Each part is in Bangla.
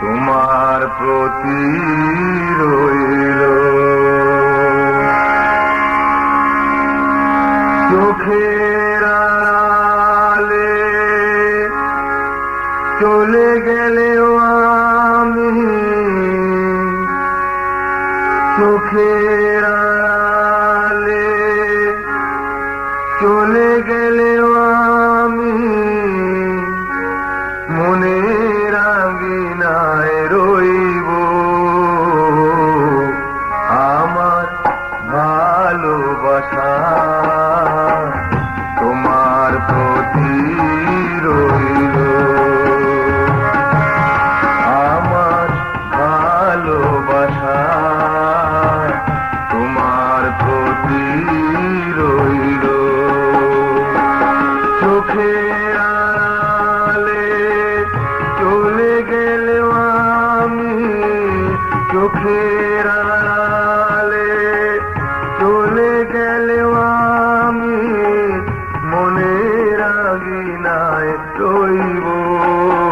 তোমার প্রতি রইল। চোখের আড়ালে চলে গেলেও আমি চোখের আড়ালে চলে গেলেও রাগিনায় রইব।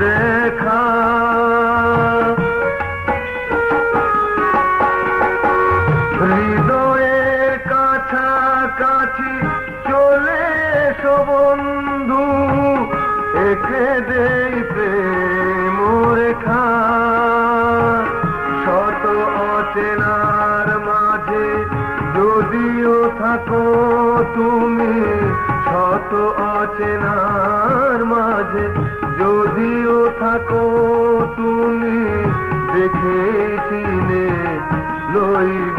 দেখা হৃদয়ের কাছাকাছি চলে এসো বন্ধু একে দেই প্রেম রেখা শত অচেনার মাঝে যদিও থাকো তুমি শত অচেনার মাঝে যদিও থাকো তুমি দেখেছিলে লইব।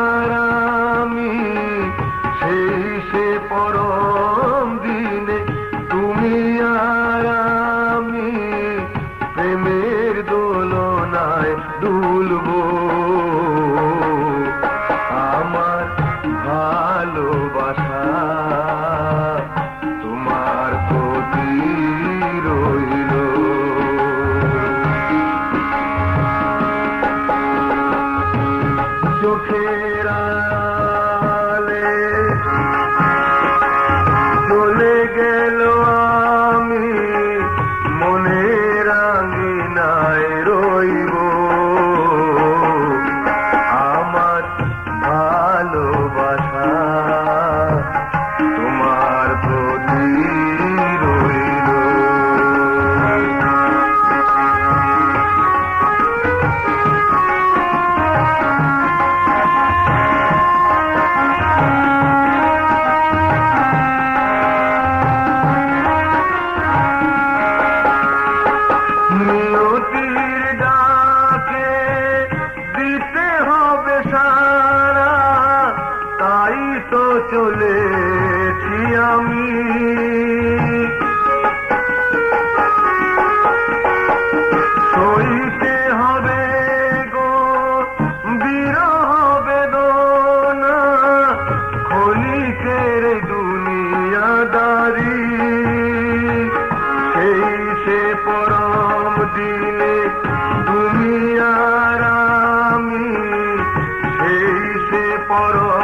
দোলনায় দুলবো। আমার ভালোবাসা তোমার প্রতি রইল। চোখের করো